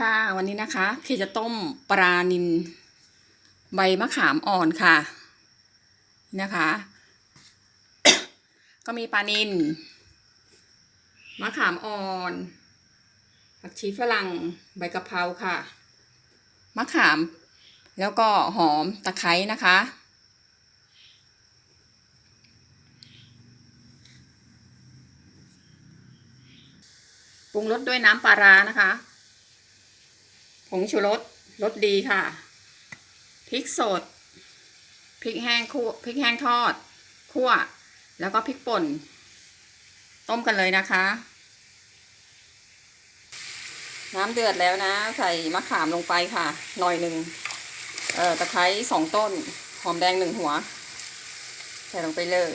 ค่ะวันนี้นะคะ พี่จะต้มปลานินใบมะขามอ่อนค่ะนะคะ ก็มีปลานินมะขามอ่อนผักชีฝรั่งใบกะเพราค่ะมะขาม แล้วก็หอมตะไคร้นะคะ ปรุงรสด้วยน้ำปลาร้านะคะ ผงชูรสรสดีค่ะ พริกสด พริกแห้งคั่วพริกแห้งทอด คั่ว แล้วก็พริกป่น ต้มกันเลยนะคะ น้ำเดือดแล้วนะ ใส่มะขามลงไปค่ะ หน่อยหนึ่งเอ่อตะไคร้สองต้น หอมแดงหนึ่งหัว ใส่ลงไปเลย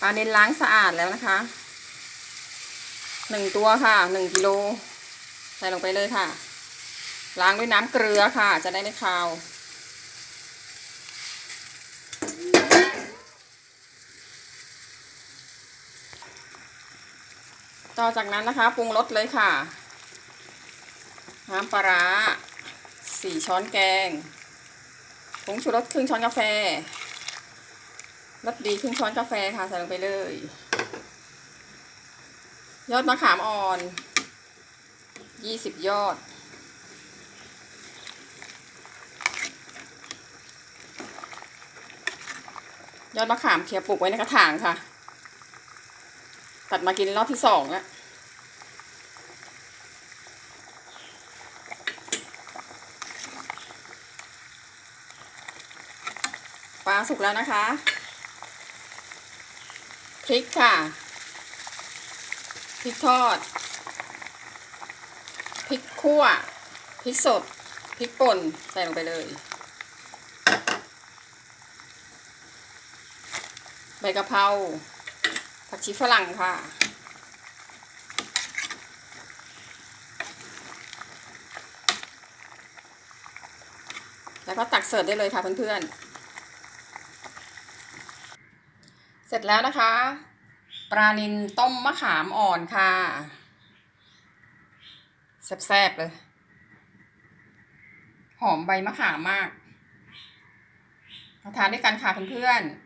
ปลาเน้นล้างสะอาดแล้วนะคะ หนึ่งตัวค่ะหนึ่งกิโลใส่ลงไปเลยค่ะ ล้างด้วยน้ำเกลือค่ะ จะได้ไม่คาว ต่อจากนั้นนะคะปรุงรสเลยค่ะ น้ำปลาร้าสี่ช้อนแกงผงชูรสครึ่งช้อนกาแฟรสดีครึ่งช้อนกาแฟค่ะใส่ลงไปเลย ยอดมะขามอ่อนยี่สิบยอด ยอดมะขามเคี่ยวปลูกไว้ในกระถางค่ะ ตัดมากินรอบที่สองแล้วปลาสุกแล้วนะคะ พริกค่ะ ริกทอด พริกคั่ว พริกสด พริกป่น ใส่ลงไปเลย ใบกะเพรา ผักชีฝรั่งค่ะ แล้วก็ตักเสิร์ฟได้เลยค่ะเพื่อนๆ เสร็จแล้วนะคะ ปลานินต้มมะขามอ่อนค่ะ แซ่บๆเลย หอมใบมะขามมากมาทานด้วยกันค่ะเพื่อนๆ